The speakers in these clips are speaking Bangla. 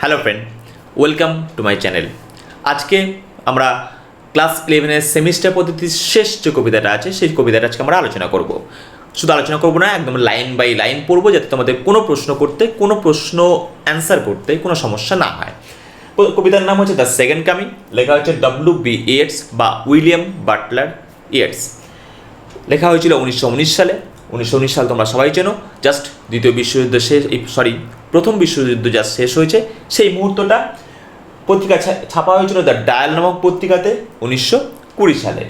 Hello friend welcome to my channel আজকে আমরা ক্লাস ইলেভেনের সেমিস্টার পদ্ধতির শেষ যে কবিতাটা আছে, সেই কবিতাটা আজকে আমরা আলোচনা করব। শুধু আলোচনা করব না, একদম লাইন বাই লাইন পড়ব যাতে তোমাদের কোনো প্রশ্ন করতে, কোনো প্রশ্ন অ্যান্সার করতে কোনো সমস্যা না হয়। কবিতার নাম হচ্ছে দ্য সেকেন্ড কামিং লেখা হচ্ছে ডব্লিউ বি ইয়েটস বা উইলিয়াম বাটলার ইয়েটস লেখা হয়েছিল উনিশশো উনিশ সালে। উনিশশো উনিশ সাল তোমরা সবাই চেনো জাস্ট দ্বিতীয় বিশ্বযুদ্ধ শেষ সরি প্রথম বিশ্বযুদ্ধ যা শেষ হয়েছে, সেই মুহূর্তটা পত্রিকা ছাপা হয়েছিল দ্য ডায়াল নামক পত্রিকাতে উনিশশো কুড়ি সালে।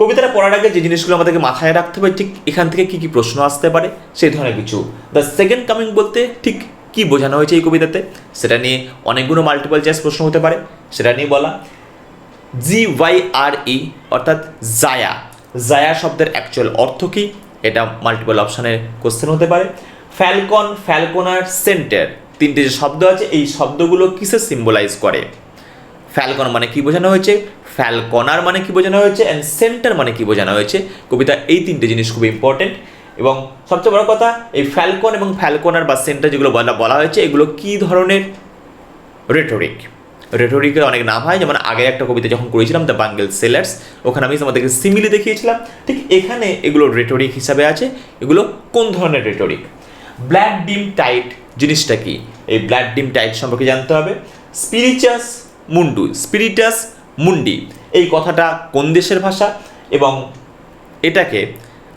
কবিতাটা পড়ার আগে যে জিনিসগুলো আমাদেরকে মাথায় রাখতে হবে, ঠিক এখান থেকে কী কী প্রশ্ন আসতে পারে, সেই ধরনের কিছু। দ্য সেকেন্ড কামিং বলতে ঠিক কী বোঝানো হয়েছে এই কবিতাতে, সেটা নিয়ে অনেকগুলো মাল্টিপল চয়েস প্রশ্ন হতে পারে। সেটা নিয়ে বলা জি ওয়াই আর ই অর্থাৎ জায়া। জায়া শব্দের অ্যাকচুয়াল অর্থ কী? এটা মাল্টিপল অপশানের কোশ্চেন হতে পারে। ফ্যালকন ফ্যালকনার সেন্টার তিনটে যে শব্দ আছে, এই শব্দগুলো কিসে সিম্বলাইজ করে? ফ্যালকন মানে কি বোঝানো হয়েছে? ফ্যালকনার মানে কি বোঝানো হয়েছে? অ্যান্ড সেন্টার মানে কি বোঝানো হয়েছে? কবিতা, এই তিনটে জিনিস খুব ইম্পর্টেন্ট এবং সবচেয়ে বড় কথা, এই ফ্যালকন এবং ফ্যালকনার বা সেন্টার যেগুলো বলা বলা হয়েছে, এগুলো কী ধরনের রেটোরিক রেটোরিকের অনেক নাম হয়, যেমন আগে একটা কবিতা যখন করেছিলাম দ্য বাঙ্গেল সেলার্স ওখানে আমি তোমাদেরকে সিমিলি দেখিয়েছিলাম। ঠিক এখানে এগুলো রেটোরিক হিসাবে আছে। এগুলো কোন ধরনের রেটোরিক ব্ল্যাক ডিম টাইট জিনিসটা কি? এই ব্ল্যাক ডিম টাইট সম্পর্কে জানতে হবে। স্পিরিচাস মুন্ডু স্পিরিটাস মুন্ডি এই কথাটা কোন দেশের ভাষা এবং এটাকে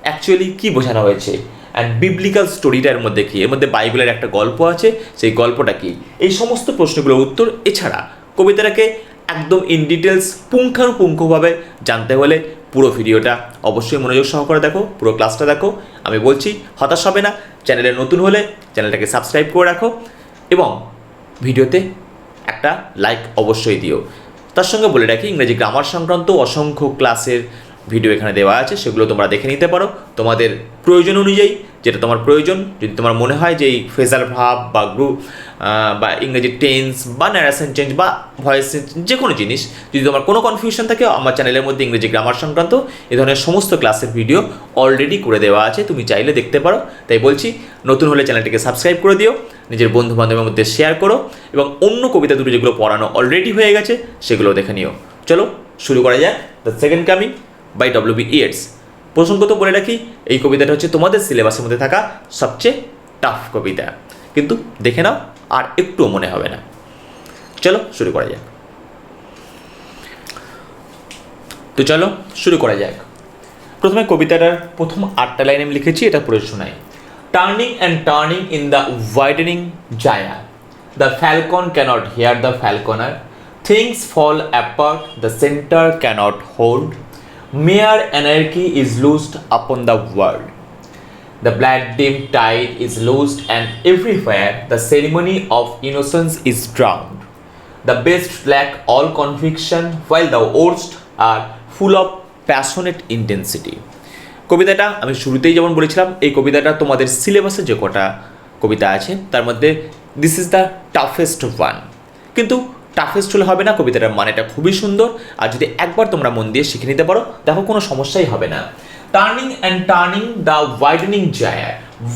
অ্যাকচুয়ালি কি বোঝানো হয়েছে? অ্যান্ড বিবলিক্যাল স্টোরিটার মধ্যে কি? এর মধ্যে বাইবেলের একটা গল্প আছে, সেই গল্পটা কি? এই সমস্ত প্রশ্নগুলোর উত্তর এছাড়া কবিতাটাকে একদম ইন ডিটেলস পুঙ্খানুপুঙ্খভাবে জানতে হলে পুরো ভিডিওটা অবশ্যই মনোযোগ সহকারে দেখো, পুরো ক্লাসটা দেখো। আমি বলছি, হতাশ হবে না চ্যানেলে নতুন হলে চ্যানেলটাকে সাবস্ক্রাইব করে রাখো এবং ভিডিওতে একটা লাইক অবশ্যই দিও। তার সঙ্গে বলে রাখি, ইংরেজি গ্রামার সংক্রান্ত অসংখ্য ক্লাসের ভিডিও এখানে দেওয়া আছে, সেগুলো তোমরা দেখে নিতে পারো। তোমাদের প্রয়োজন অনুযায়ী যেটা তোমার প্রয়োজন। যদি তোমার মনে হয় যে এই ফেজার ভাব বা গ্রুপ বা ইংরেজি টেন্স বা ন্যারেশন চেঞ্জ বা ভয়েস চেঞ্জ যে কোনো জিনিস, যদি তোমার কোনো কনফিউশন থাকে, আমার চ্যানেলের মধ্যে ইংরেজি গ্রামার সংক্রান্ত এ ধরনের সমস্ত ক্লাসের ভিডিও অলরেডি করে দেওয়া আছে। তুমি চাইলে দেখতে পারো। তাই বলছি, নতুন হলে চ্যানেলটিকে সাবস্ক্রাইব করে দিও, নিজের বন্ধু বান্ধবের মধ্যে শেয়ার করো এবং অন্য কবিতা দুটো যেগুলো পড়ানো অলরেডি হয়ে গেছে সেগুলো দেখে নিও। চলো, শুরু করা যাক। The second coming by W B Yeats প্রসঙ্গত বলে রাখি, এই কবিতাটা হচ্ছে তোমাদের সিলেবাসের মধ্যে থাকা সবচেয়ে টাফ কবিতা। কিন্তু দেখে নাও, আর একটুও মনে হবে না। চলো, শুরু করা যাক। তো চলো, শুরু করা যাক। প্রথমে কবিতাটার প্রথম আটটা লাইন আমি লিখেছি, এটা পড়ে শোনাই। Turning and turning in the widening gyre the falcon cannot hear the falconer things fall apart the centre cannot hold mere anarchy is loosed upon the world The black dim tide is loosed, and everywhere the ceremony of innocence is drowned. The best lack all conviction, while the worst are full of passionate intensity. কবিতাটা আমি শুরুতেই যেমন বলেছিলাম এই কবিতাটা তোমাদের সিলেবাসে যে কটা কবিতা আছে তার মধ্যে this is the toughest one কিন্তু টাফেস্ট হলে হবে না, কবিতাটার মানেটা খুবই সুন্দর। আর যদি একবার তোমরা মন দিয়ে শিখে নিতে পারো, দেখো কোনো সমস্যাই হবে না। Turning and turning the widening gyre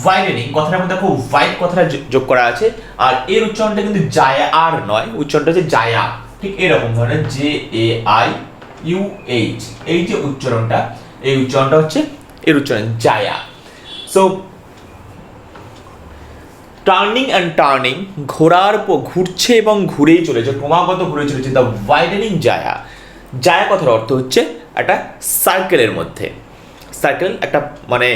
widening কথাটার মধ্যে দেখো ওয়াইড কথাটা যোগ করা আছে। আর এর উচ্চারণটা কিন্তু জায়া আর নয়, উচ্চারণটা হচ্ছে জায়া ঠিক এরকম ধরনের J A I U H এই যে উচ্চারণটা, এই উচ্চারণটা হচ্ছে, এর উচ্চারণ gyre so turning and turning ঘোরার পর ঘুরছে এবং ঘুরেই চলেছে, ক্রমাগত ঘুরে চলেছে দ্য ওয়াইডেনিং জায়া জায়া কথার অর্থ হচ্ছে একটা সার্কেলের মধ্যে। সার্কেল একটা মানে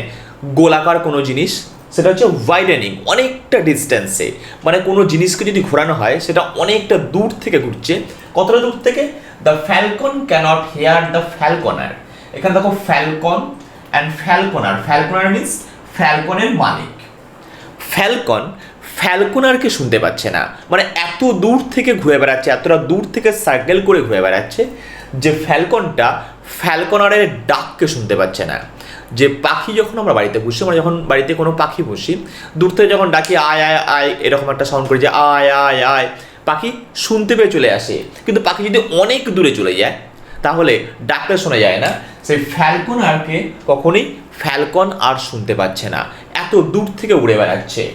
গোলাকার কোনো জিনিস, সেটা হচ্ছে ওয়াইডেনিং অনেকটা ডিস্টেন্সে মানে কোনো জিনিসকে যদি ঘোরানো হয়, সেটা অনেকটা দূর থেকে ঘুরছে। কতটা দূর থেকে? The falcon cannot hear the falconer এখানে দেখো falcon and falconer falconer means ফ্যালকনের মালিক। ফ্যালকন ফ্যালকনারকে শুনতে পাচ্ছে না। মানে এত দূর থেকে ঘুরে বেড়াচ্ছে, এতটা দূর থেকে সার্কেল করে ঘুরে বেড়াচ্ছে যে ফ্যালকনটা ফ্যালকনারের ডাককে শুনতে পাচ্ছে না। যে পাখি যখন আমরা বাড়িতে পুষি আমরা যখন বাড়িতে কোনো পাখি পুষি, দূর থেকে যখন ডাকি, আয় আয় আয়, এরকম একটা সাউন্ড করি যে, আয় আয় আয়, পাখি শুনতে পেয়ে চলে আসে। কিন্তু পাখি যদি অনেক দূরে চলে যায়, তাহলে ডাকটা শোনা যায় না। সেই ফ্যালকন আরকে কখনোই ফ্যালকন আর শুনতে পাচ্ছে না। এত দূর থেকে উড়ে বেড়াচ্ছে।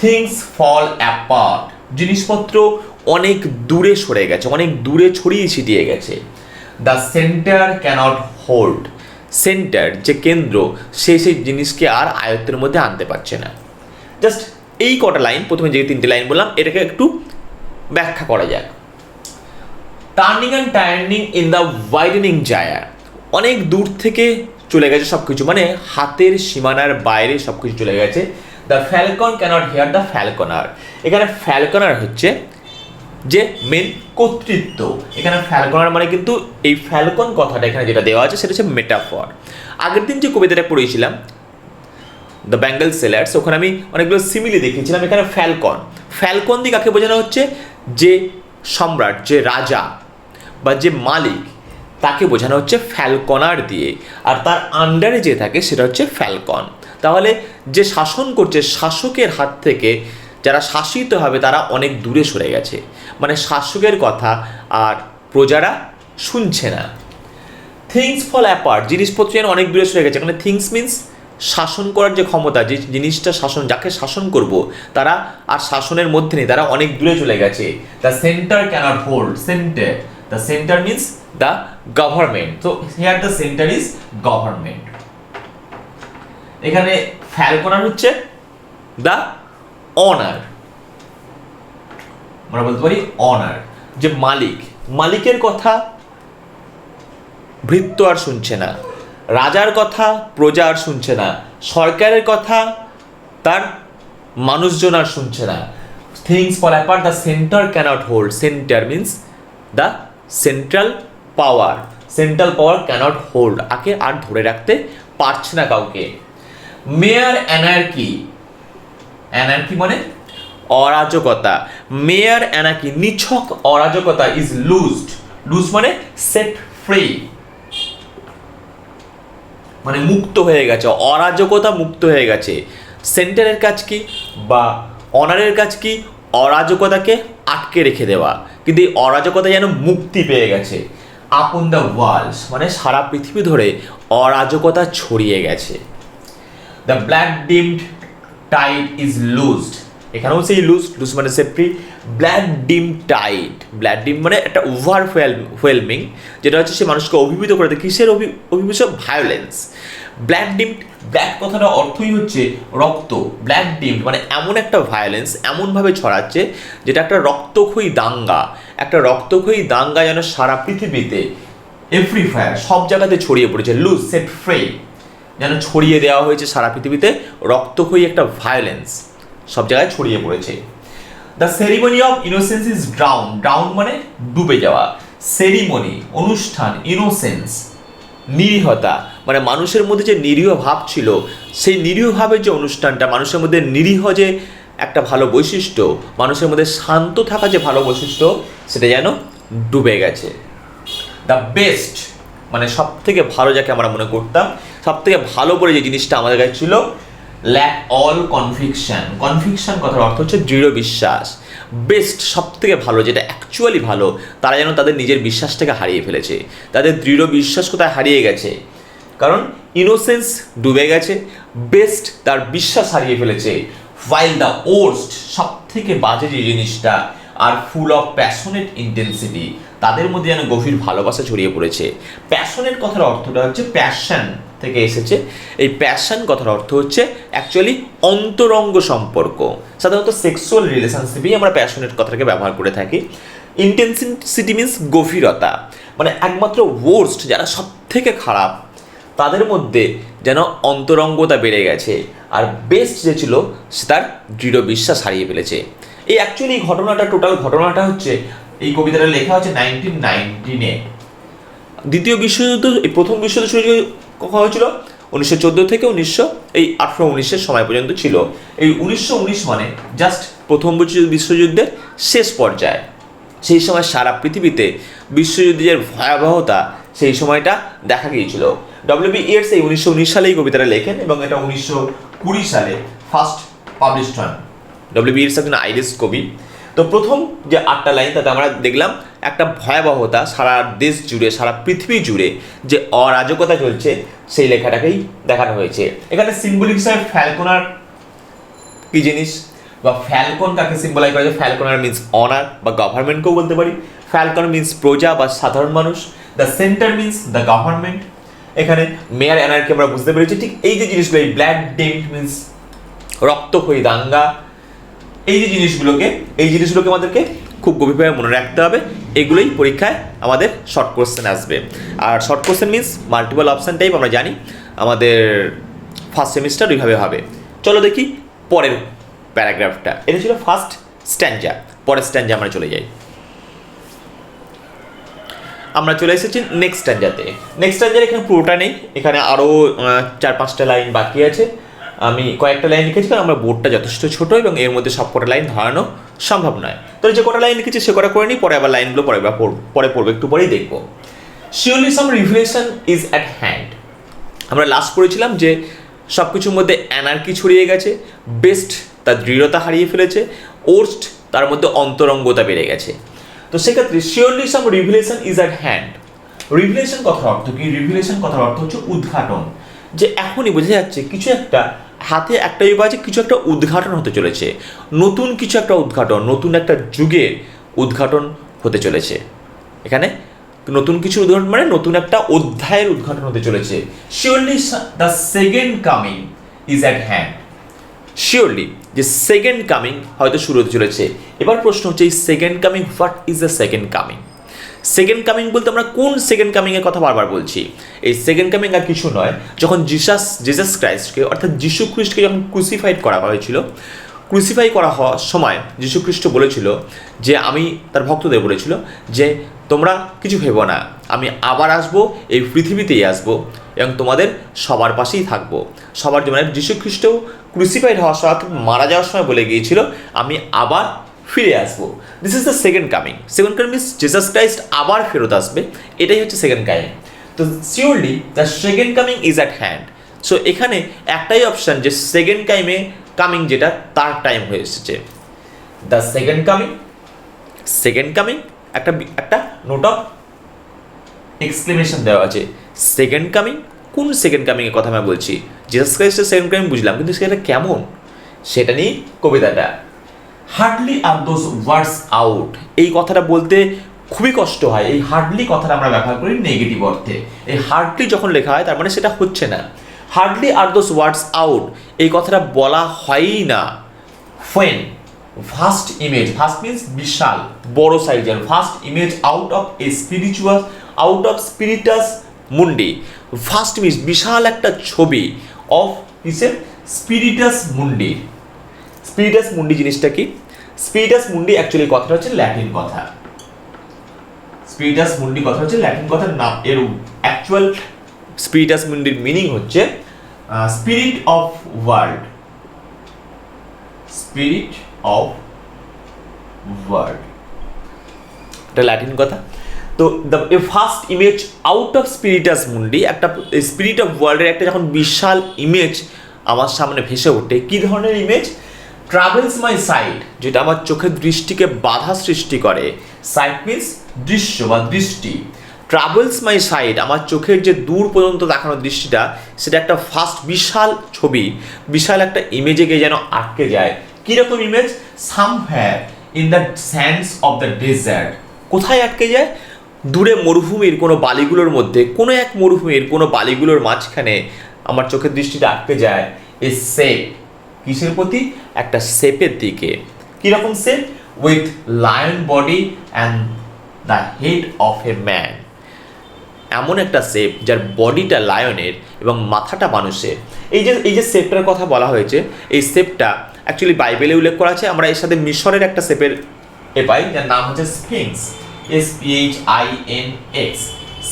থিংস ফল অ্যাপার্ট জিনিসপত্র অনেক দূরে সরে গেছে, অনেক দূরে ছড়িয়ে ছিটিয়ে গেছে। The centre cannot hold centre যে কেন্দ্র, সে সেই জিনিসকে আর আয়ত্তের মধ্যে আনতে পারছে না। জাস্ট এই কটা লাইন প্রথমে যে তিনটে লাইন বললাম, এটাকে একটু ব্যাখ্যা করা যাক। Turning and turning in the widening gyre অনেক দূর থেকে চলে গেছে সব কিছু মানে হাতের সীমানার বাইরে সব কিছু চলে গেছে। The falcon cannot hear the falconer এখানে ফ্যালকনার হচ্ছে যে মেন কর্তৃত্ব। এখানে ফ্যালকনার মানে কিন্তু এই ফ্যালকন কথাটা এখানে যেটা দেওয়া আছে, সেটা হচ্ছে মেটাফর আগের দিন যে কবিতাটা পড়েছিলাম দ্য ব্যাঙ্গল সেলার্স ওখানে আমি অনেকগুলো সিমিলি দেখিয়েছিলাম, এখানে ফ্যালকন ফ্যালকন দিয়ে কাকে বোঝানো হচ্ছে? যে সম্রাট, যে রাজা বা যে মালিক, তাকে বোঝানো হচ্ছে ফ্যালকনার দিয়ে। আর তার আন্ডারে যে থাকে, সেটা হচ্ছে ফ্যালকন তাহলে যে শাসন করছে শাসকের হাত থেকে যারা শাসিত হবে, তারা অনেক দূরে সরে গেছে। মানে শাসকের কথা আর প্রজারা শুনছে না। থিংস ফল অ্যাপার্ট জিনিসপত্র যেন অনেক দূরে সরে গেছে। এখানে থিংস মিন্স শাসন করার যে ক্ষমতা, যে জিনিসটা শাসন, যাকে শাসন করব, তারা আর শাসনের মধ্যে নেই, তারা অনেক দূরে চলে গেছে। The centre cannot hold centre the centre means the government তো here the centre is government এখানে ফ্যালকনার হচ্ছে দ্য অনার আমরা বলতে পারি অনার যে মালিক। মালিকের কথা ভৃত্য আর শুনছে না। রাজার কথা প্রজা আর শুনছে না। সরকারের কথা তার মানুষজন আর শুনছে না। Things fall apart the centre cannot hold centre means the central power central power cannot hold আকে আর ধরে রাখতে পারছে না কাউকে। মেয়ার অ্যানার্কি। অ্যানার্কি মানে? অরাজকতা। মেয়ার অ্যানার্কি, নিছক অরাজকতা ইজ লুজড লুজ মানে সেট ফ্রি মানে মুক্ত হয়ে গেছে, অরাজকতা মুক্ত হয়ে গেছে। সেন্টারের কাজ কি? বা অনারের কাজ কি? অরাজকতাকে আটকে রেখে দেওয়া। কিন্তু এই অরাজকতা যেন মুক্তি পেয়ে গেছে। আপন দ্য ওয়ার্ল্ড মানে সারা পৃথিবী ধরে অরাজকতা ছড়িয়ে গেছে। The blood dimmed tide is loosed এখানেও সেই লুজ লুজ মানে set free blood dim tide blood dim মানে একটা ওভার ওয়েলমিং যেটা হচ্ছে সে মানুষকে অভিভূত করে দেয়। কিসের অভি অভিভূত? ভায়োলেন্স ব্ল্যাক ডিম ব্ল্যাক কথাটা অর্থই হচ্ছে রক্ত। ব্ল্যাক ডিম মানে এমন একটা ভায়োলেন্স এমনভাবে ছড়াচ্ছে, যেটা একটা রক্তক্ষয়ী দাঙ্গা। একটা রক্তক্ষয়ী দাঙ্গা যেন সারা পৃথিবীতে এভরি ফায়ার সব জায়গাতে ছড়িয়ে পড়েছে। লুজ সেট ফ্রি যেন ছড়িয়ে দেওয়া হয়েছে সারা পৃথিবীতে, রক্তক্ষয়ী একটা ভায়োলেন্স সব জায়গায় ছড়িয়ে পড়েছে। The ceremony of innocence is drown drown মানে ডুবে যাওয়া। সেরিমনি অনুষ্ঠান ইনোসেন্স নিরীহতা। মানে মানুষের মধ্যে যে নিরীহ ভাব ছিল, সেই নিরীহ ভাবের যে অনুষ্ঠানটা, মানুষের মধ্যে নিরীহ যে একটা ভালো বৈশিষ্ট্য, মানুষের মধ্যে শান্ত থাকা যে ভালো বৈশিষ্ট্য, সেটা যেন ডুবে গেছে। দ্য বেস্ট মানে সব থেকে ভালো যাকে আমরা মনে করতাম সব থেকে ভালো করে যে জিনিসটা আমাদের কাছে ছিল ল্যাক অল কনভিকশন কনভিকশন কথার অর্থ হচ্ছে দৃঢ় বিশ্বাস। বেস্ট সব থেকে ভালো, যেটা অ্যাকচুয়ালি ভালো, তারা যেন তাদের নিজের বিশ্বাসটাকে হারিয়ে ফেলেছে। তাদের দৃঢ় বিশ্বাস কোথায় হারিয়ে গেছে? কারণ ইনোসেন্স ডুবে গেছে বেস্ট তার বিশ্বাস হারিয়ে ফেলেছে ফাইল দ্য ওর্স্ট সব থেকে বাজে যে জিনিসটা, are full of passionate intensity তাদের মধ্যে যেন গভীর ভালোবাসা ছড়িয়ে পড়েছে। প্যাশনের কথার অর্থটা হচ্ছে প্যাশন থেকে এসেছে। এই প্যাশন কথার অর্থ হচ্ছে অ্যাকচুয়ালি অন্তরঙ্গ সম্পর্ক। সাধারণত সেক্সুয়াল রিলেশনশিপেই আমরা প্যাশনের কথাটাকে ব্যবহার করে থাকি। ইন্টেন্সিটি মিন্স গভীরতা। মানে একমাত্র ওয়ার্স্ট যারা সব থেকে খারাপ, তাদের মধ্যে যেন অন্তরঙ্গতা বেড়ে গেছে আর বেস্ট যে ছিল, সে তার দৃঢ় বিশ্বাস হারিয়ে ফেলেছে। এই অ্যাকচুয়ালি ঘটনাটা টোটাল ঘটনাটা হচ্ছে, এই কবিতাটা লেখা হচ্ছে নাইনটিন নাইনটিনে দ্বিতীয় বিশ্বযুদ্ধ, এই প্রথম বিশ্বযুদ্ধ কখন হয়েছিল উনিশশো চোদ্দ থেকে উনিশশো, এই আঠেরো উনিশের সময় পর্যন্ত ছিল। এই উনিশশো উনিশ মানে জাস্ট প্রথম বিশ্ব- বিশ্বযুদ্ধের শেষ পর্যায়ে। সেই সময় সারা পৃথিবীতে বিশ্বযুদ্ধের ভয়াবহতা, সেই সময়টা দেখা গিয়েছিল। ডব্লিউবি ইয়ার্স এই উনিশশো উনিশ সালে এই কবিতাটা লেখেন এবং এটা উনিশশো কুড়ি সালে ফার্স্ট পাবলিশড হন ডব্লিউবি ইয়ার্স একজন আইরিশ কবি। তো প্রথম যে আটটা লাইন তাতে আমরা দেখলাম একটা ভয়াবহতা সারা দেশ জুড়ে, সারা পৃথিবী জুড়ে যে অরাজকতা চলছে, সেই লেখাটাকেই দেখানো হয়েছে। এখানে সিম্বলিক হিসাবে ফ্যালকোনার কি জিনিস? বা ফ্যালকন কাকে সিম্বলাইজ করা যায়? ফ্যালকোনার মিন্স অনার বা গভর্নমেন্টকেও বলতে পারি। ফ্যালকন মিন্স প্রজা বা সাধারণ মানুষ। The centre means the government এখানে মেয়ার অ্যানারকে আমরা বুঝতে পেরেছি। ঠিক এই যে জিনিসগুলো, এই ব্ল্যাক ডেন্ট মিন্স রক্তক্ষয়ী দাঙ্গা। এই যে জিনিসগুলোকে, এই জিনিসগুলোকে আমাদেরকে খুব গভীরভাবে মনে রাখতে হবে। এগুলোই পরীক্ষায় আমাদের শর্ট কোশ্চেন আসবে। আর short question means multiple option type আমরা জানি। আমাদের ফার্স্ট সেমিস্টার ওইভাবে হবে। চলো দেখি পরের প্যারাগ্রাফটা এটা ছিল ফার্স্ট স্ট্যান্ডা পরের স্ট্যান্ডা আমরা চলে যাই। আমরা চলে এসেছি নেক্সট স্ট্যান্ডাতে নেক্সট স্ট্যান্ডার এখানে পুরোটা নেই। এখানে আরও চার পাঁচটা লাইন বাকি আছে। আমি কয়েকটা লাইন লিখেছি, কারণ আমরা বোর্ডটা যথেষ্ট ছোট এবং এর মধ্যে সব কটা লাইন ধরানো সম্ভব নয়। তো যে কটা লাইন লিখেছি সে কটা করে নিই, পরে আবার লাইনগুলো পরে পড়ব- পরে পড়ব, একটু পরেই দেখব। Surely some revolution is at hand আমরা লাস্ট পড়েছিলাম যে সব কিছুর মধ্যে অ্যানার্কি ছড়িয়ে গেছে বেস্ট তার দৃঢ়তা হারিয়ে ফেলেছে ওর্স্ট তার মধ্যে অন্তরঙ্গতা বেড়ে গেছে। তো সেক্ষেত্রে surely some revelation is at hand revelation কথার অর্থ কি? রিভিলেশন কথার অর্থ হচ্ছে উদ্ঘাটন। যে এখনই বোঝা যাচ্ছে কিছু একটা হাতে একটা বিভাগ আছে, কিছু একটা উদ্ঘাটন হতে চলেছে। নতুন কিছু একটা উদ্ঘাটন, নতুন একটা যুগের উদ্ঘাটন হতে চলেছে। এখানে নতুন কিছু উদ্ঘাটন মানে নতুন একটা অধ্যায়ের উদ্ঘাটন হতে চলেছে। Surely the second coming is at hand surely যে সেকেন্ড কামিং হয়তো শুরু হতে চলেছে। এবার প্রশ্ন হচ্ছে, এই second coming what is the second coming second coming বলতে আমরা কোন সেকেন্ড কামিংয়ের কথা বারবার বলছি? এই সেকেন্ড কামিং আর কিছু নয়, যখন জিসাস জিসাস ক্রাইস্টকে অর্থাৎ যিশু খ্রিস্টকে যখন ক্রুসিফাইড করা হয়েছিল ক্রুসিফাই করা হওয়ার সময় যিশু খ্রিস্ট বলেছিল যে, আমি তার ভক্তদের বলেছিল যে, তোমরা কিছু ভেবো না, আমি আবার আসব, এই পৃথিবীতেই আসব এবং তোমাদের সবার পাশেই থাকব। সবার মানে যিশু খ্রিস্টও ক্রুসিফাইড হওয়ার সময় মারা যাওয়ার সময় বলে গিয়েছিল, আমি আবার ফিরে আসব। This is the second coming second coming means Jesus Christ আবার ফেরত আসবে। এটাই হচ্ছে সেকেন্ড কামিং তো surely the second coming is at hand so এখানে একটাই অপশান যে সেকেন্ড টাইমে কামিং যেটা, তার টাইম হয়ে এসেছে। The second coming second coming একটা একটা নোট অফ এক্সক্লেমেশন দেওয়া আছে। সেকেন্ড কামিং কোন সেকেন্ড কামিংয়ের কথা আমি বলছি? জিসাস ক্রাইস্টের সেকেন্ড কামিং বুঝলাম, কিন্তু সেটা কেমন? সেটা নিয়ে কবিতাটা। Hardly are those words out এই কথাটা বলতে খুবই কষ্ট হয়। এই হার্ডলি কথাটা আমরা ব্যবহার করি নেগেটিভ অর্থে। এই হার্ডলি যখন লেখা হয়, তার মানে সেটা হচ্ছে না। Hardly are those words out এই কথাটা বলা হয়ই না। When vast image vast means বিশাল, বড় সাইজের vast image out of a spiritual out of spiritus mundi vast means বিশাল একটা ছবি অফ কিসের স্পিরিটাস মুন্ডির স্পিরিটাস মুন্ডি জিনিসটা কি? স্পিরিটাস মুন্ডি অ্যাকচুয়ালি কথাটা হচ্ছে ল্যাটিন কথা। স্পিরিটাস মুন্ডি কথা হচ্ছে ল্যাটিন কথার নাম। এর অ্যাকচুয়াল স্পিরিটাস মুন্ডির মিনিং হচ্ছে spirit of world spirit of world এটা ল্যাটিন কথা। তো the vast image out of spiritus mundi একটা স্পিরিট অফ ওয়ার্ল্ডের একটা যখন বিশাল ইমেজ আমার সামনে ভেসে ওঠে, কী ধরনের ইমেজ ট্রাভেলস মাই সাইট যেটা আমার চোখের দৃষ্টিকে বাধা সৃষ্টি করে। সাইট মিনস দৃশ্য বা দৃষ্টি। ট্রাভেলস মাই সাইট আমার চোখের যে দূর পর্যন্ত দেখানো দৃষ্টিটা সেটা একটা ফার্স্ট বিশাল ছবি বিশাল একটা ইমেজে গিয়ে যেন আটকে যায়। কীরকম image somewhere in the sands of the desert কোথায় আটকে যায়? দূরে মরুভূমির কোনো বালিগুলোর মধ্যে কোনো এক মরুভূমির কোনো বালিগুলোর মাঝখানে আমার চোখের দৃষ্টিটা আটকে যায়। এ সেপ কিসের প্রতি? একটা শেপের দিকে। কীরকম shape with lion body and the head of a man এমন একটা শেপ যার বডিটা লায়নের এবং মাথাটা মানুষের। এই যে এই যে শেপটার কথা বলা হয়েছে, এই শেপটা অ্যাকচুয়ালি বাইবেলে উল্লেখ করা আছে। আমরা এর সাথে মিশরের একটা শেপের এ পাই, যার নাম হচ্ছে sphinx S P H I N X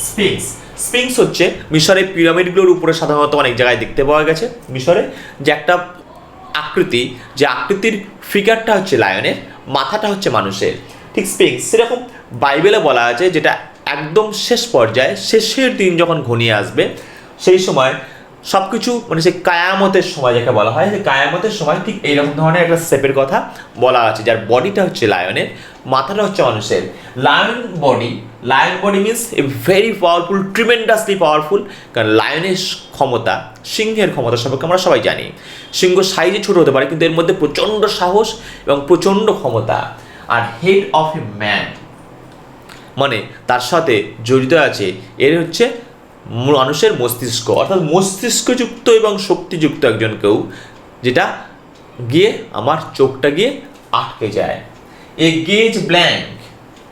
sphinx sphinx হচ্ছে মিশরের পিরামিডগুলোর উপরে সাধারণত অনেক জায়গায় দেখতে পাওয়া গেছে, মিশরে। যে একটা আকৃতি, যে আকৃতির ফিগারটা হচ্ছে লায়নের মাথাটা হচ্ছে মানুষের। ঠিক স্পিংস সেরকম বাইবেলে বলা আছে যেটা একদম শেষ পর্যায়ে, শেষের দিন যখন ঘনিয়ে আসবে, সেই সময় সব কিছু মানে সেই কায়ামতের সময় যাকে বলা হয়, যে কায়ামতের সময় ঠিক এইরকম ধরনের একটা স্টেপের কথা বলা আছে, যার বডিটা হচ্ছে লায়নের মাথাটা হচ্ছে মানুষের। Lion body lion body means a very powerful tremendously powerful কারণ লায়নের ক্ষমতা, সিংহের ক্ষমতা সম্পর্কে আমরা সবাই জানি। সিংহ সাইজে ছোট হতে পারে, কিন্তু এর মধ্যে প্রচণ্ড সাহস এবং প্রচণ্ড ক্ষমতা। আর হেড অফ এ ম্যান মানে তার সাথে জড়িত আছে, এর হচ্ছে মানুষের মস্তিষ্ক, অর্থাৎ মস্তিষ্কযুক্ত এবং শক্তিযুক্ত একজন কেউ যেটা গিয়ে আমার চোখটা গিয়ে আটকে যায়। এ গেজ ব্ল্যাঙ্ক,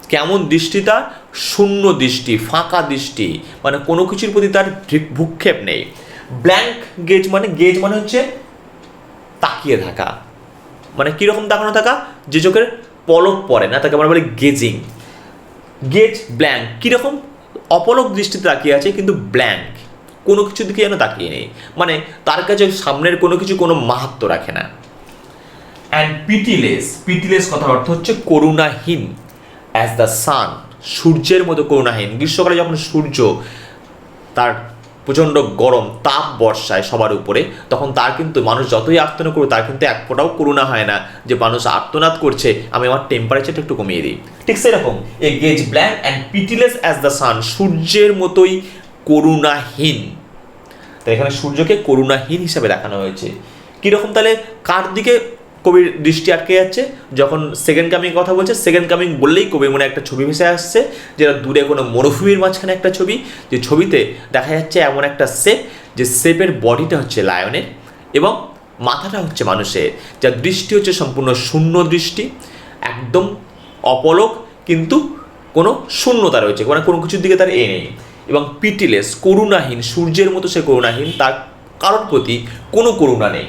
কেমন দৃষ্টি তার? শূন্য দৃষ্টি, ফাঁকা দৃষ্টি মানে কোনো কিছুর প্রতি তার ভূক্ষেপ নেই। ব্ল্যাঙ্ক গেজ মানে গেজ মানে হচ্ছে তাকিয়ে থাকা। মানে কীরকম তাকানো থাকা? যে চোখের পলক পড়ে না, তাকে আমরা বলি গেজিং। গেজ ব্ল্যাঙ্ক, কীরকম? অপলক দৃষ্টিতে তাকিয়ে আছে, কিন্তু ব্ল্যাঙ্ক কোনো কিছুর দিকে যেন তাকিয়ে নেই। মানে তার কাছে সামনের কোনো কিছু কোনো মাহাত্ম রাখে না। অ্যান্ড পিটিলেস পিটিলেস কথার অর্থ হচ্ছে করুণাহীন। অ্যাজ দ্য সান সূর্যের মতো করুণাহীন। গ্রীষ্মকালে যখন সূর্য তার প্রচণ্ড গরম তাপ বর্ষায় সবার উপরে, তখন তার কিন্তু মানুষ যতই আর্তনা করুক, তার কিন্তু এক ফোঁটাও করুণা হয় না যে মানুষ আর্তনাদ করছে, আমি আমার টেম্পারেচারটা একটু কমিয়ে দিই। ঠিক সেরকম a gaze blank and pitiless as the sun সূর্যের মতোই করুণাহীন। তাই এখানে সূর্যকে করুণাহীন হিসাবে দেখানো হয়েছে। কীরকম তাহলে কার দিকে কবির দৃষ্টি আটকে যাচ্ছে। যখন সেকেন্ড কামিং কথা বলছে সেকেন্ড কামিং বললেই কবির মনে একটা ছবি ভেসে আসছে, যেটা দূরে কোনো মরুভূমির মাঝখানে একটা ছবি। যে ছবিতে দেখা যাচ্ছে এমন একটা শেপ যে শেপের বডিটা হচ্ছে লায়নের এবং মাথাটা হচ্ছে মানুষের। যার দৃষ্টি হচ্ছে সম্পূর্ণ শূন্য দৃষ্টি, একদম অপলক, কিন্তু কোনো শূন্যতা রয়েছে মানে কোনো কিছুর দিকে তার এ নেই। এবং পিটিলেস করুণাহীন, সূর্যের মতো সে করুণাহীন, তার কারোর প্রতি কোনো করুণা নেই।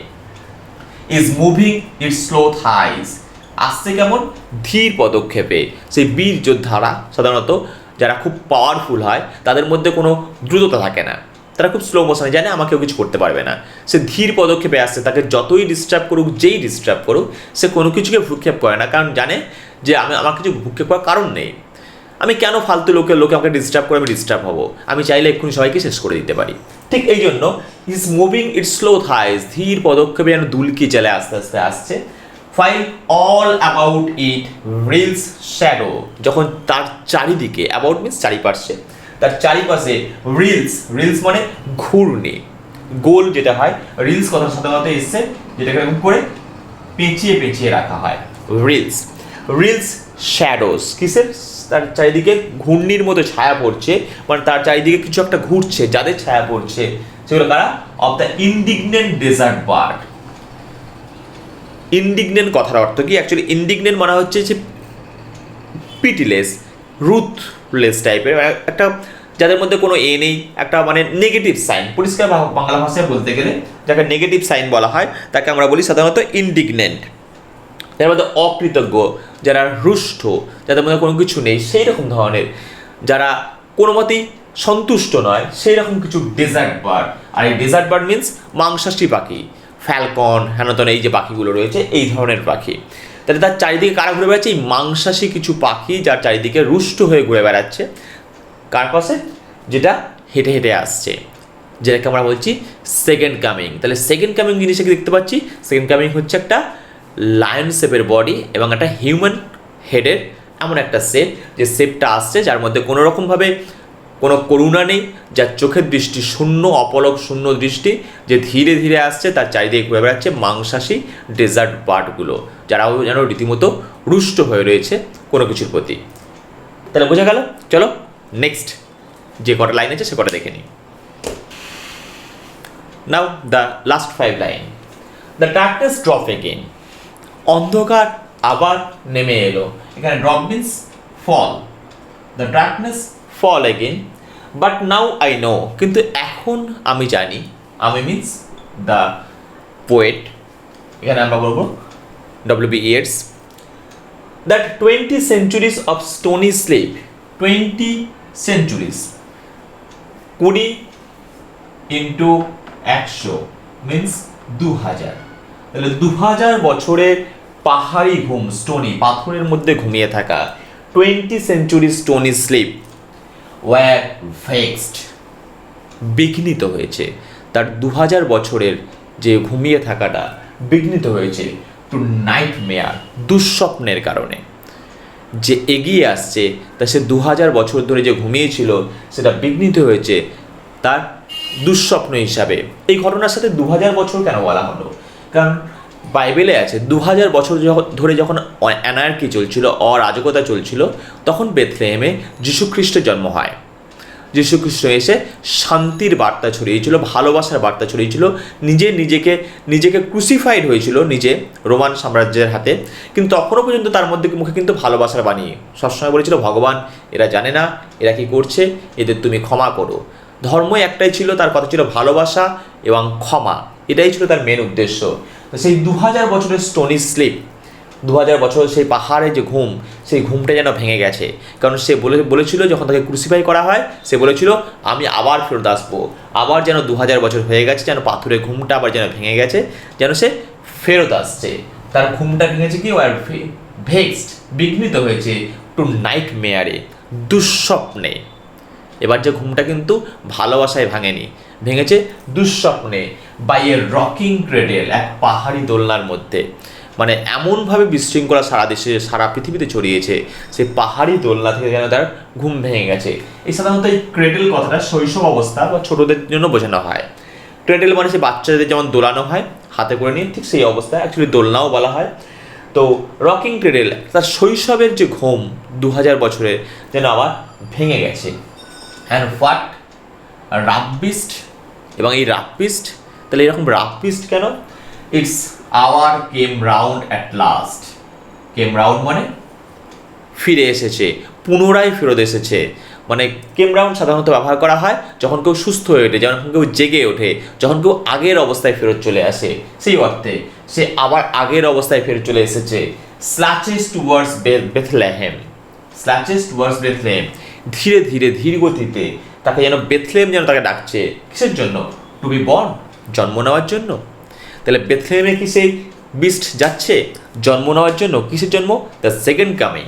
Is moving its slow thighs আসছে কেমন? ধীর পদক্ষেপে। সেই বীর যোদ্ধারা সাধারণত যারা খুব পাওয়ারফুল হয়, তাদের মধ্যে কোনো দ্রুততা থাকে না। তারা খুব স্লো মোশনে জানে আমাকেও কিছু করতে পারবে না। সে ধীর পদক্ষেপে আসছে, তাকে যতই ডিস্টার্ব করুক, যেই ডিস্টার্ব করুক, সে কোনো কিছুকে ভ্রুক্ষেপ করে না। কারণ জানে যে আমি, আমার কিছু ভূক্ষেপ করার কারণ নেই। আমি কেন ফালতু লোকের, লোকে আমাকে ডিস্টার্ব করে আমি ডিস্টার্ব হব? আমি চাইলে এক্ষুনি সবাইকে শেষ করে দিতে পারি। ঠিক এই জন্য is moving its slow thighs ধীর পদক্ষেপে যেন দুলকি চলে আস্তে আস্তে আসছে। While all about it reels shadow যখন তার চারিদিকে অ্যাবাউট মিনস চারিপাশে, তার চারিপাশে রিলস রিলস মানে ঘূর্ণি, গোল যেটা হয় রিলস কথা সাধারণত এসছে, যেটাকে এরকম করে পেঁচিয়ে পেঁচিয়ে রাখা হয়। রিলস রিলস শ্যাডোস কিসের? তার চারিদিকে ঘূর্ণির মতো ছায়া পড়ছে মানে তার চারিদিকে কিছু একটা ঘুরছে, যাদের ছায়া পড়ছে। সেগুলো কারা? Of the indignant desert bird indignant কথার অর্থ কি? অ্যাকচুয়ালি ইন্ডিগনেন্ট মানে হচ্ছে যে পিটিলেস রুথলেস টাইপের একটা যাদের মধ্যে কোনো এ নেই, একটা মানে নেগেটিভ সাইন পরিষ্কার বাংলা ভাষায় বলতে গেলে, যাকে নেগেটিভ সাইন বলা হয়, তাকে আমরা বলি সাধারণত ইন্ডিগনেন্ট যার মধ্যে অকৃতজ্ঞ, যারা রুষ্ট, যাদের মধ্যে কোনো কিছু নেই সেই রকম ধরনের, যারা কোনো মতেই সন্তুষ্ট নয় সেই রকম কিছু ডেজার্ট বার্ড আর এই ডেজার্ট বার্ড মিন্স মাংসাশী পাখি ফ্যালকন হেনতন, এই যে পাখিগুলো রয়েছে, এই ধরনের পাখি। তাহলে তার চারিদিকে কারা ঘুরে বেড়াচ্ছে? এই মাংসাশী কিছু পাখি যার চারিদিকে রুষ্ট হয়ে ঘুরে বেড়াচ্ছে। কার পাশে? যেটা হেঁটে হেঁটে আসছে। যেটাকে আমরা বলছি সেকেন্ড কামিং তাহলে সেকেন্ড কামিং জিনিসটাকে দেখতে পাচ্ছি। সেকেন্ড কামিং হচ্ছে একটা লায়ন শেপের বডি এবং একটা হিউম্যান হেডের এমন একটা শেপ যে শেপটা আসছে যার মধ্যে কোনো রকমভাবে কোনো করুণা নেই, যার চোখের দৃষ্টি শূন্য, অপলক শূন্য দৃষ্টি, যে ধীরে ধীরে আসছে তার চারিদিকে ঘুরে বেড়াচ্ছে মাংসাশী ডেজার্ট বার্ডগুলো যারাও যেন রীতিমতো রুষ্ট হয়ে রয়েছে কোনো কিছুর প্রতি। তাহলে বোঝা গেল? চলো নেক্সট যে কটা লাইন আছে সে কটা দেখে নিই। Now the last five line the darkness drop again অন্ধকার আবার নেমে এলো। এখানে drop means fall the darkness fall again but now I know কিন্তু এখন আমি জানি, আমি মিন্স দ্য পোয়েট এখানে আমরা বলব W B Yeats that 20 centuries of stony sleep 20 centuries, কুড়ি ইন্টু একশো মিন্স দু হাজার তাহলে দু হাজার বছরের পাহাড়ি ঘুম স্টোনি পাথরের মধ্যে ঘুমিয়ে থাকা। Twenty century stony sleep were vexed বিঘ্নিত হয়েছে। তার দু হাজার বছরের যে ঘুমিয়ে থাকাটা বিঘ্নিত হয়েছে টু নাইট মেয়ার দুঃস্বপ্নের কারণে। যে এগিয়ে আসছে, তা সে দু হাজার বছর ধরে যে ঘুমিয়েছিল, সেটা বিঘ্নিত হয়েছে তার দুঃস্বপ্ন হিসাবে। এই ঘটনার সাথে দু হাজার বছর কেন বলা হলো? কারণ বাইবেলে আছে দু হাজার বছর ধরে যখন অ্যানার্কি চলছিল, অরাজকতা চলছিল, তখন বেথলেহেমে যীশুখ্রিস্টের জন্ম হয়। যীশুখ্রিস্ট এসে শান্তির বার্তা ছড়িয়েছিল, ভালোবাসার বার্তা ছড়িয়েছিল, নিজে নিজেকে নিজেকে ক্রুসিফাইড হয়েছিল, নিজে রোমান সাম্রাজ্যের হাতে। কিন্তু তখনও পর্যন্ত তার মধ্যে মুখে কিন্তু ভালোবাসার বানিয়ে সবসময় বলেছিল, ভগবান, এরা জানে না, এরা কি করছে, এদের তুমি ক্ষমা করো। ধর্ম একটাই ছিল, তার কথা ছিল ভালোবাসা এবং ক্ষমা। এটাই ছিল তার মেন উদ্দেশ্য। সেই দু হাজার বছরের স্টোনি স্লিপ দু হাজার বছর সেই পাহাড়ে যে ঘুম, সেই ঘুমটা যেন ভেঙে গেছে। কারণ সে বলে বলেছিল যখন তাকে ক্রুসিফাই করা হয়, সে বলেছিল, আমি আবার ফেরত আসব। আবার যেন দু হাজার বছর হয়ে গেছে, যেন পাথরের ঘুমটা আবার যেন ভেঙে গেছে, যেন সে ফেরত আসছে। তার ঘুমটা ভেঙেছে কি? আর ভেক্সড বিঘ্নিত হয়েছে টু নাইট মেয়ারে দুঃস্বপ্নে। এবার যে ঘুমটা কিন্তু ভালোবাসায় ভাঙেনি ভেঙেছে দুঃস্বপ্নে বাই এ রকিং ক্রেডেল এক পাহাড়ি দোলনার মধ্যে। মানে এমনভাবে বিশৃঙ্খলা সারা দেশে, সারা পৃথিবীতে ছড়িয়েছে। সেই পাহাড়ি দোলনা থেকে যেন তার ঘুম ভেঙে গেছে। এই সাধারণত এই ক্রেডেল কথাটা শৈশব অবস্থা বা ছোটদের জন্য বোঝানো হয়। ক্রেডেল মানে সে বাচ্চাদের যেমন দোলানো হয়, হাতে করে নিয়ে ঠিক সেই অবস্থায় অ্যাকচুয়ালি দোলনাও বলা হয়। তো রকিং ক্রেডেল তার শৈশবের যে ঘুম দু হাজার বছরের যেন আবার ভেঙে গেছে। অ্যান্ড হোয়াট রাপিস্ট এবং এই রাপিস্ট তাহলে এরকম রাপিস্ট কেন? Its hour came round at last came round মানে? ফিরে এসেছে, পুনরায় ফেরত এসেছে। মানে কেম রাউন্ড সাধারণত ব্যবহার করা হয় যখন কেউ সুস্থ হয়ে ওঠে, যখন কেউ জেগে ওঠে, যখন কেউ আগের অবস্থায় ফেরত চলে আসে। সেই অর্থে সে আবার আগের অবস্থায় ফেরত চলে এসেছে। Slouches towards Bethlehem slouches towards Bethlehem ধীরে ধীরে ধীর গতিতে তাকে যেন বেথলেম যেন তাকে ডাকছে। কিসের জন্য? টু বি বর্ন জন্ম নেওয়ার জন্য। তাহলে বেথলেমে কি সেই বিস্ট যাচ্ছে? জন্ম নেওয়ার জন্য। কিসের জন্ম? দ্য সেকেন্ড কামিং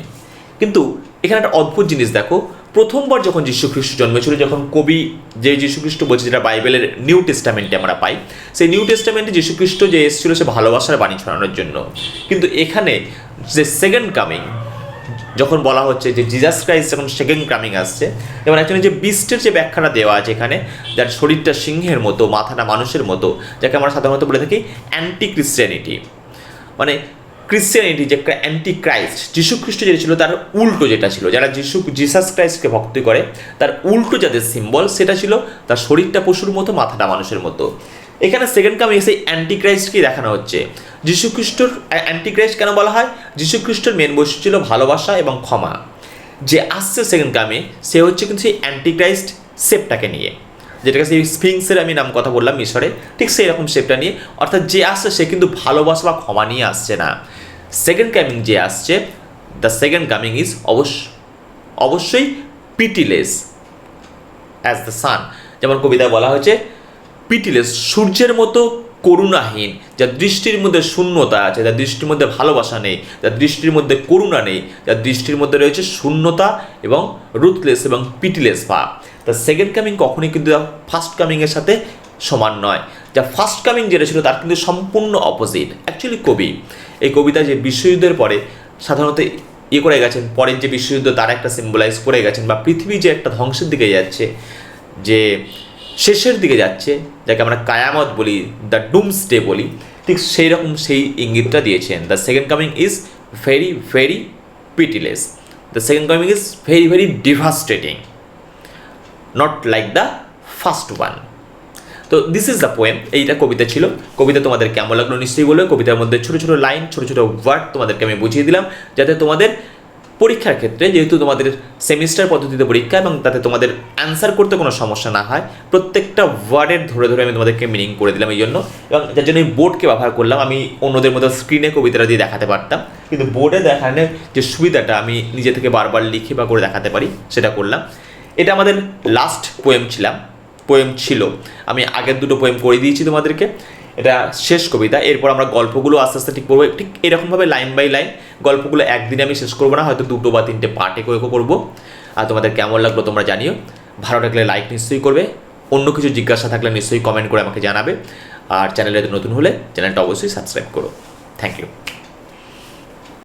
কিন্তু এখানে একটা অদ্ভুত জিনিস দেখো। প্রথমবার যখন খ্রিস্ট জন্মেছিল, যখন কবি যে যীশু খ্রিস্ট বলছে, যেটা বাইবেলের নিউ টেস্টামেন্টে আমরা পাই, সেই নিউ টেস্টামেন্টে খ্রিস্ট যে এসেছিল, সে ভালোবাসার বাণী ছড়ানোর জন্য। কিন্তু এখানে যে সেকেন্ড কামিং যখন বলা হচ্ছে যে জিজাস ক্রাইস্ট যখন সেকেন্ড কামিং আসছে যেমন একজনের যে বিস্টের যে ব্যাখ্যাটা দেওয়া আছে এখানে, যার শরীরটা সিংহের মতো, মাথাটা মানুষের মতো, যাকে আমরা সাধারণত বলে থাকি অ্যান্টি ক্রিশ্চিয়ানিটি মানে ক্রিশ্চিয়ানিটি যে অ্যান্টি ক্রাইস্ট যীশু খ্রিস্ট যেটা ছিল তার উল্টো যেটা ছিল, যারা যীশু জিসাস ক্রাইস্টকে ভক্তি করে, তার উল্টো যাদের সিম্বল সেটা ছিল তার শরীরটা পশুর মতো, মাথাটা মানুষের মতো। এখানে সেকেন্ড কামিং সেই অ্যান্টি ক্রাইস্টকেই দেখানো হচ্ছে? যীশু খ্রিস্টর অ্যান্টি ক্রাইস্ট কেন বলা হয়? যীশু খ্রিস্টের মেন বৈশিষ্ট্য ছিল ভালোবাসা এবং ক্ষমা। যে আসছে সেকেন্ড কামে, সে হচ্ছে কিন্তু সেই অ্যান্টি ক্রাইস্ট শেপটাকে নিয়ে। যেটাকে সেই স্ফিংসের আমি নাম কথা বললাম মিশরে, ঠিক সেই রকম শেপটা নিয়ে। অর্থাৎ যে আসছে, সে কিন্তু ভালোবাসা বা ক্ষমা নিয়ে আসছে না। সেকেন্ড কামিং যে আসছে দ্য সেকেন্ড কামিং ইজ অবশ্য, অবশ্যই পিটিলেস অ্যাজ দ্য সান যেমন কবিতায় বলা হয়েছে পিটিলেস সূর্যের মতো করুণাহীন যার দৃষ্টির মধ্যে শূন্যতা আছে যার দৃষ্টির মধ্যে ভালোবাসা নেই যার দৃষ্টির মধ্যে করুণা নেই যার দৃষ্টির মধ্যে রয়েছে শূন্যতা এবং রুথলেস এবং পিটিলেস ভাব। তা সেকেন্ড কামিং কখনোই কিন্তু ফার্স্ট কামিংয়ের সাথে সমান নয়। যা ফার্স্ট কামিং যেটা ছিল তার কিন্তু সম্পূর্ণ অপোজিট অ্যাকচুয়ালি কবি, এই কবিতা যে বিশ্বযুদ্ধের পরে সাধারণত ইয়ে করে গেছেন, পরের যে বিশ্বযুদ্ধ তার একটা সিম্বলাইজ করে গেছেন, বা পৃথিবী যে একটা ধ্বংসের দিকে যাচ্ছে, যে শেষের দিকে যাচ্ছে, যাকে আমরা কায়ামত বলি দ্য ডুমস ডে বলি, ঠিক সেই রকম সেই ইঙ্গিতটা দিয়েছেন। The second coming is very very pitiless the second coming is very very devastating not like the first one তো দিস ইজ দ্য পোয়েম এইটা কবিতা ছিল। কবিতা তোমাদের কেমন লাগল নিশ্চয়ই বলবে। কবিতার মধ্যে ছোটো ছোটো লাইন ছোটো ছোটো ওয়ার্ড তোমাদেরকে আমি বুঝিয়ে দিলাম, যাতে তোমাদের পরীক্ষার ক্ষেত্রে যেহেতু তোমাদের সেমিস্টার পদ্ধতিতে পরীক্ষা এবং তাতে তোমাদের অ্যান্সার করতে কোনো সমস্যা না হয়, প্রত্যেকটা ওয়ার্ডের ধরে ধরে আমি তোমাদেরকে মিনিং করে দিলাম এই জন্য। এবং যার জন্য এই বোর্ডকে ব্যবহার করলাম, আমি অন্যদের মতো স্ক্রিনে কবিতাটা দিয়ে দেখাতে পারতাম। কিন্তু বোর্ডে দেখানোর যে সুবিধাটা আমি নিজে থেকে বারবার লিখে বা করে দেখাতে পারি, সেটা করলাম। এটা আমাদের লাস্ট পোয়েম ছিলাম। পোয়েম ছিল। আমি আগের দুটো পোয়েম করে দিয়েছি তোমাদেরকে। এটা শেষ কবিতা। এরপর আমরা গল্পগুলো আস্তে আস্তে ঠিক করব। ঠিক এরকমভাবে লাইন বাই লাইন গল্পগুলো একদিনে আমি শেষ করব না, হয়তো দুটো বা তিনটে পার্টে করে করব। আর তোমাদের কেমন লাগল তোমরা জানিও। ভালো লাগলে লাইক নিশ্চয়ই করবে। অন্য কিছু জিজ্ঞাসা থাকলে নিশ্চয়ই কমেন্ট করে আমাকে জানাবে। আর চ্যানেলে নতুন হলে চ্যানেলটা অবশ্যই সাবস্ক্রাইব করো। Thank you